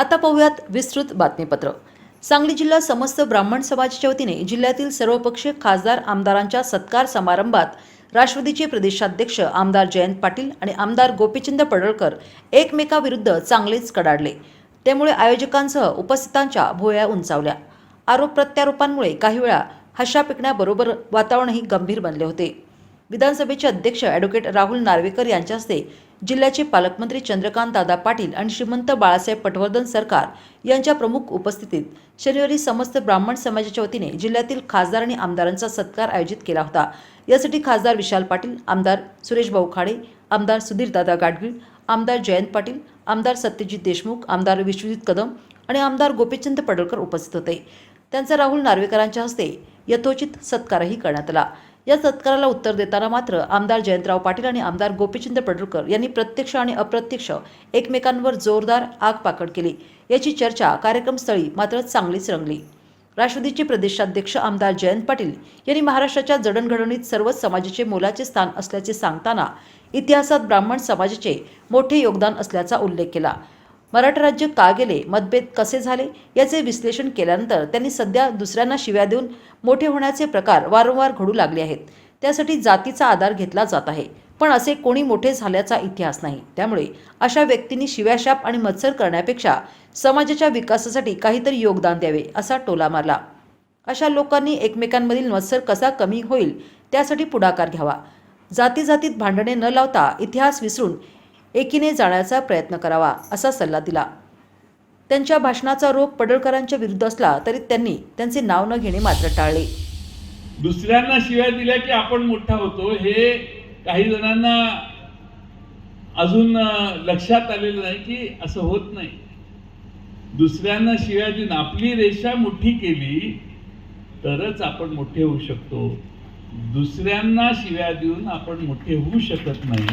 आता पाहूयात विस्तृत बातमीपत्र. सांगली जिल्हा समस्त ब्राह्मण समाजाच्या वतीने जिल्ह्यातील सर्वपक्षीय खासदार आमदारांच्या सत्कार समारंभात राष्ट्रवादीचे प्रदेशाध्यक्ष आमदार जयंत पाटील आणि आमदार गोपीचंद पडळकर एकमेकाविरुद्ध चांगलेच कडाडले. त्यामुळे आयोजकांसह उपस्थितांच्या भोया उंचावल्या. आरोप प्रत्यारोपांमुळे काही वेळा हशा पिकण्याबरोबर वातावरणही गंभीर बनले होते. विधानसभेचे अध्यक्ष ॲडव्होकेट राहुल नार्वेकर यांच्या हस्ते जिल्ह्याचे पालकमंत्री चंद्रकांत दादा पाटील आणि श्रीमंत बाळासाहेब पटवर्धन सरकार यांच्या प्रमुख उपस्थितीत शनिवारी समस्त ब्राह्मण समाजाच्या वतीने जिल्ह्यातील खासदार आणि आमदारांचा सत्कार आयोजित केला होता. यासाठी खासदार विशाल पाटील आमदार सुरेश भाऊ खाडे आमदार सुधीर दादा गाडगीळ आमदार जयंत पाटील आमदार सत्यजित देशमुख आमदार विश्वजित कदम आणि आमदार गोपीचंद पडळकर उपस्थित होते. त्यांचा राहुल नार्वेकरांच्या हस्ते यथोचित सत्कारही करण्यात आला. या सत्काराला उत्तर देताना मात्र आमदार जयंतराव पाटील आणि आमदार गोपीचंद पडळकर यांनी प्रत्यक्ष आणि अप्रत्यक्ष एकमेकांवर जोरदार आगपाकड केली. याची चर्चा कार्यक्रमस्थळी मात्र चांगलीच रंगली. राष्ट्रवादीचे प्रदेशाध्यक्ष आमदार जयंत पाटील यांनी महाराष्ट्राच्या जडणघडणीत सर्वच समाजाचे मोलाचे स्थान असल्याचे सांगताना इतिहासात ब्राह्मण समाजाचे मोठे योगदान असल्याचा उल्लेख केला. मराठा राज्य का गेले? मतभेद कसे झाले? याचे विश्लेषण केल्यानंतर त्यांनी सध्या दुसऱ्यांना शिव्या देऊन मोठे होण्याचे प्रकार वारंवार घडू लागले आहेत. त्यासाठी जातीचा आधार घेतला जात आहे. पण असे कोणी मोठे झाल्याचा इतिहास नाही. त्यामुळे अशा व्यक्तींनी शिव्याशाप आणि मत्सर करण्यापेक्षा समाजाच्या विकासासाठी काहीतरी योगदान द्यावे असा टोला मारला. अशा लोकांनी एकमेकांमधील मत्सर कसा कमी होईल त्यासाठी पुढाकार घ्यावा. जाती जातीत भांडणे न लावता इतिहास विसरून एकीने जाण्याचा प्रयत्न करावा असा सल्ला दिला. त्यांच्या भाषणाचा रोग पडळकरांच्या विरुद्ध असला तरी त्यांनी त्यांचे नाव न घेणे मात्र टाळले. दुसऱ्यांना शिव्या दिल्या की आपण मोठा होतो हे काही जणांना अजून लक्षात आलेलं नाही की असं होत नाही. दुसऱ्यांना शिव्या देऊन आपली रेषा मोठी केली तरच आपण मोठे होऊ शकतो. दुसऱ्यांना शिव्या देऊन आपण मोठे होऊ शकत नाही.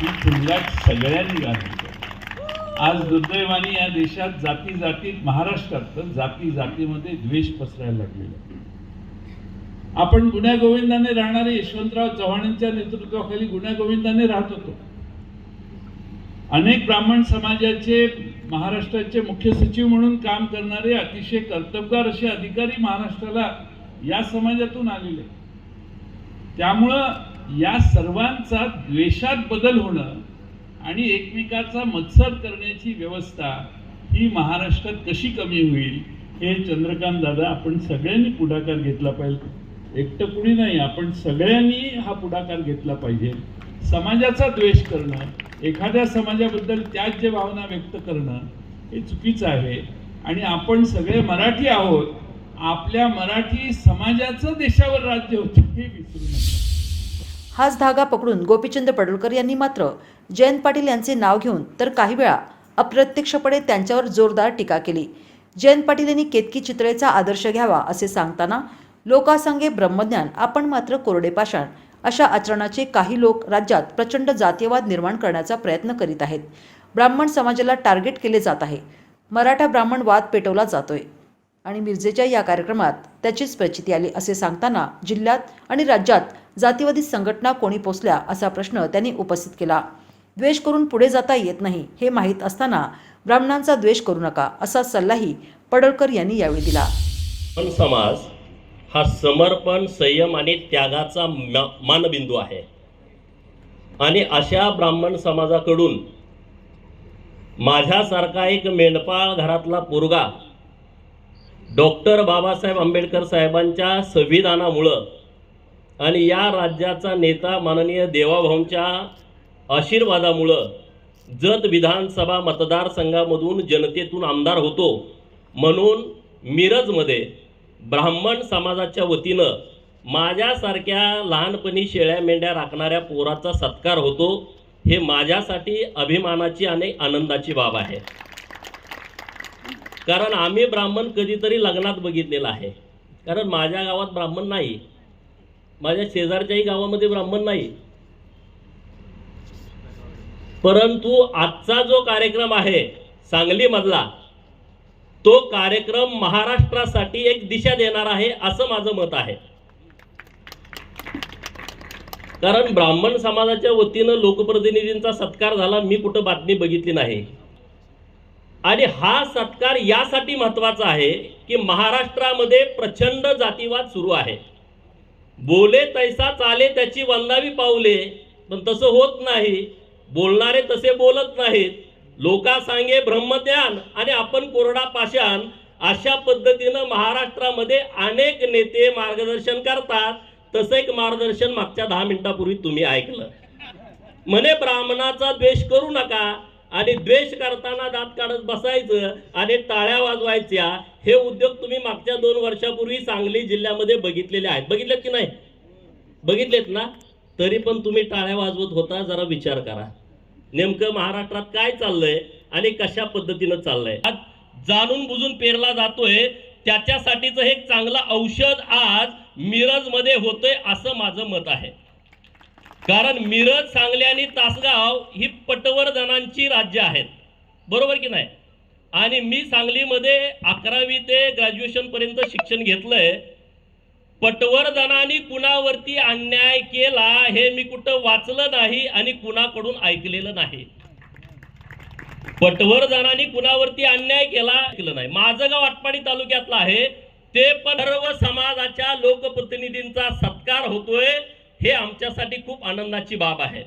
ही फुलगाठ सगळ्यांनी घालायची आज दुर्दैवाने या देशात जाती जातीत महाराष्ट्रात तर जाती जातीमध्ये द्वेष पसरायला लागलेला आपण गुण्या गोविंदाने राहणारे यशवंतराव चव्हाणांच्या नेतृत्वाखाली गुण्या गोविंदाने राहत होतो. अनेक ब्राह्मण समाजाचे महाराष्ट्राचे मुख्य सचिव म्हणून काम करणारे अतिशय कर्तबगार असे अधिकारी महाराष्ट्राला या समाजातून आलेले त्यामुळं या सर्वांचा द्वेषात बदल होणं आणि एकमेकाचा मत्सर करण्याची व्यवस्था ही महाराष्ट्रात कशी कमी होईल हे चंद्रकांत दादा आपण सगळ्यांनी पुढाकार घेतला पाहिजे. एकटं कुणी नाही आपण सगळ्यांनी हा पुढाकार घेतला पाहिजे. समाजाचा द्वेष करणं एखाद्या समाजाबद्दल त्याज्य भावना व्यक्त करणं हे चुकीचं आहे. आणि आपण सगळे मराठी आहोत आपल्या मराठी समाजाचं देशावर राज्य होतं हे विसरू नका. हाच धागा पकडून गोपीचंद पडळकर यांनी मात्र जयंत पाटील यांचे नाव घेऊन तर काही वेळा अप्रत्यक्षपणे त्यांच्यावर जोरदार टीका केली. जयंत पाटील यांनी केतकी चित्रेचा आदर्श घ्यावा असे सांगताना लोकासंगे ब्रह्मज्ञान आपण मात्र कोरडे पाषाण अशा आचरणाचे काही लोक राज्यात प्रचंड जातीयवाद निर्माण करण्याचा प्रयत्न करीत आहेत. ब्राह्मण समाजाला टार्गेट केले जात आहे. मराठा ब्राह्मण वाद पेटवला जातोय. आणि मिरजेच्या या कार्यक्रमात त्याचीच प्रचिती आली असे सांगताना जिल्ह्यात आणि राज्यात जातीवादी संघटना कोणी पोचल्या असा प्रश्न त्यांनी उपस्थित केला. द्वेष करून पुढे जाता येत नाही हे माहीत असताना ब्राह्मणांचा द्वेष करू नका असा सल्लाही पडळकर यांनी यावेळी दिला. पण समाज हा समर्पण संयम आणि त्यागाचा म- मानबिंदू आहे. आणि अशा ब्राह्मण समाजाकडून माझ्यासारखा एक मेंढपाळ घरातला पोरगा डॉक्टर बाबासाहेब आंबेडकर साहेबांच्या संविधानामुळं आणि या राज्याचा नेता माननीय देवाभाऊंच्या आशीर्वादामुळं जत विधानसभा मतदारसंघामधून जनतेतून आमदार होतो. म्हणून मिरजमध्ये ब्राह्मण समाजाच्या वतीनं माझ्यासारख्या लहानपणी शेळ्या मेंढ्या राखणाऱ्या पोराचा सत्कार होतो. हे माझ्यासाठी अभिमानाची आणि आनंदाची बाब आहे. कारण आम्ही ब्राह्मण कधीतरी लग्नात बघितलेलं आहे. कारण माझ्या गावात ब्राह्मण नाही. माझ्या शेजारच्याही गावामध्ये ब्राह्मण नाही. परंतु आजचा जो कार्यक्रम आहे सांगलीमधला तो कार्यक्रम महाराष्ट्रासाठी एक दिशा देणार आहे असं माझं मत आहे. कारण ब्राह्मण समाजाच्या वतीनं लोकप्रतिनिधींचा सत्कार झाला मी कुठं बातमी बघितली नाही. आणि हा सत्कार यासाठी महत्त्वाचा आहे की महाराष्ट्रामध्ये प्रचंड जातीवाद सुरू आहे. बोले तैसा चाले त्याची वंदावी पावले पण तसं होत नाही. बोलणारे तसे बोलत नाहीत. लोका सांगे ब्रह्मज्ञान आणि आपण कोरडा पाषाण. अशा पद्धतीनं महाराष्ट्रामध्ये अनेक नेते मार्गदर्शन करतात. तसं एक मार्गदर्शन मागच्या दहा मिनिटापूर्वी तुम्ही ऐकलं. म्हणे ब्राह्मणाचा द्वेष करू नका. आणि द्वेष करताना दात काढत बसायचं आणि टाळ्या वाजवायच्या. हे उद्योग तुम्ही मागच्या दोन वर्षापूर्वी सांगली जिल्ह्यामध्ये बघितलेले आहेत. बघितलेत की नाही? बघितलेत ना? तरी पण तुम्ही टाळ्या वाजवत होता जरा विचार करा. नेमकं महाराष्ट्रात काय चाललंय आणि कशा पद्धतीनं चाललंय? आज जाणून बुजून पेरला जातोय त्याच्यासाठीचं हे एक चांगलं औषध आज मिरजमध्ये होतंय असं माझं मत आहे. कारण मिरज सांगली आणि तासगाव ही पटवर्धनांची राज्य आहेत. बरोबर की नाही? आणि मी सांगलीमध्ये अकरावी ते ग्रॅज्युएशन पर्यंत शिक्षण घेतलंय. पटवर्धनाने कुणावरती अन्याय केला हे मी कुठं वाचलं नाही आणि कुणाकडून ऐकलेलं नाही. पटवर्धनाने कुणावरती अन्याय केला ऐकलं नाही. माझं गाव आटपाडी तालुक्यातलं आहे. ते पण सर्व समाजाच्या लोकप्रतिनिधींचा सत्कार होतोय हे आमच्यासाठी खूप आनंदाची बाब आहे.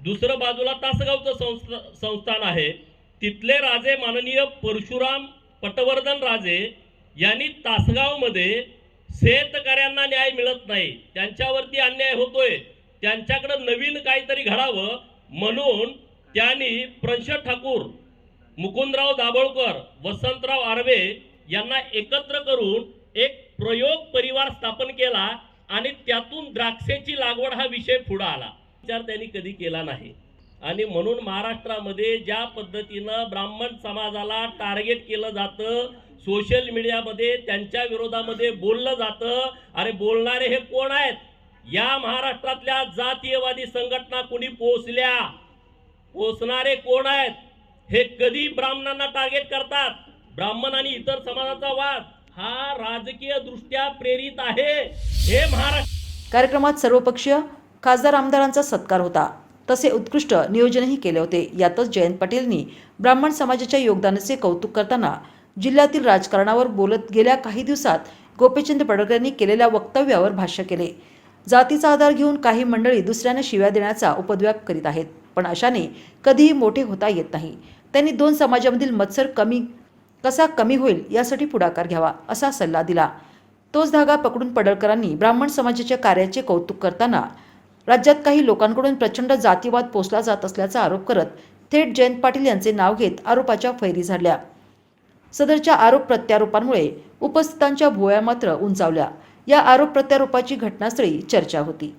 दुसरं बाजूला तासगावचं संस्था संस्थान आहे. तिथले राजे माननीय परशुराम पटवर्धन राजे यांनी तासगावमध्ये शेतकऱ्यांना न्याय मिळत नाही. त्यांच्यावरती अन्याय होतोय. त्यांच्याकडे नवीन काहीतरी घडावं म्हणून त्यांनी प्रंश ठाकूर मुकुंदराव दाभोळकर वसंतराव आर्वे यांना एकत्र करून एक प्रयोग परिवार स्थापन केला आणि त्यातून द्राक्षेची लागवड हा विषय पुढे आला. विचार त्यांनी कधी केला नाही. आणि म्हणून महाराष्ट्रामध्ये ज्या पद्धतीनं ब्राह्मण समाजाला टार्गेट केलं जातं सोशल मीडियामध्ये त्यांच्या विरोधामध्ये बोललं जातं अरे बोलणारे हे कोण आहेत? या महाराष्ट्रातल्या जातीयवादी संघटना कोणी पोचल्या पोचणारे कोण आहेत? हे कधी ब्राह्मणांना टार्गेट करतात? ब्राह्मण आणि इतर समाजाचा वाद हा राजकीय दृष्ट्या प्रेरित आहे. हे महाराष्ट्र कार्यक्रमात सर्वपक्षीय खासदार आमदारांचा सत्कार होता. तसे उत्कृष्ट नियोजनही केले होते. यातच जयंत पाटीलनी ब्राह्मण समाजाच्या योगदानाचे कौतुक करताना जिल्ह्यातील राजकारणावर बोलत गेल्या काही दिवसात गोपीचंद पडळकर यांनी केलेल्या वक्तव्यावर भाष्य केले. जातीचा आधार घेऊन काही मंडळी दुसऱ्यांना शिव्या देण्याचा उपद्व्याप करीत आहेत पण अशाने कधीही मोठे होता येत नाही. त्यांनी दोन समाजामधील मत्सर कमी कसा कमी होईल यासाठी पुढाकार घ्यावा असा सल्ला दिला. तोच धागा पकडून पडळकरांनी ब्राह्मण समाजाच्या कार्याचे कौतुक करताना राज्यात काही लोकांकडून प्रचंड जातीवाद पोचला जात असल्याचा आरोप करत थेट जयंत पाटील यांचे नाव घेत आरोपाच्या फैरी झाडल्या. सदरच्या आरोप प्रत्यारोपांमुळे उपस्थितांच्या भुवया मात्र उंचावल्या. या आरोप प्रत्यारोपाची घटनास्थळी चर्चा होती.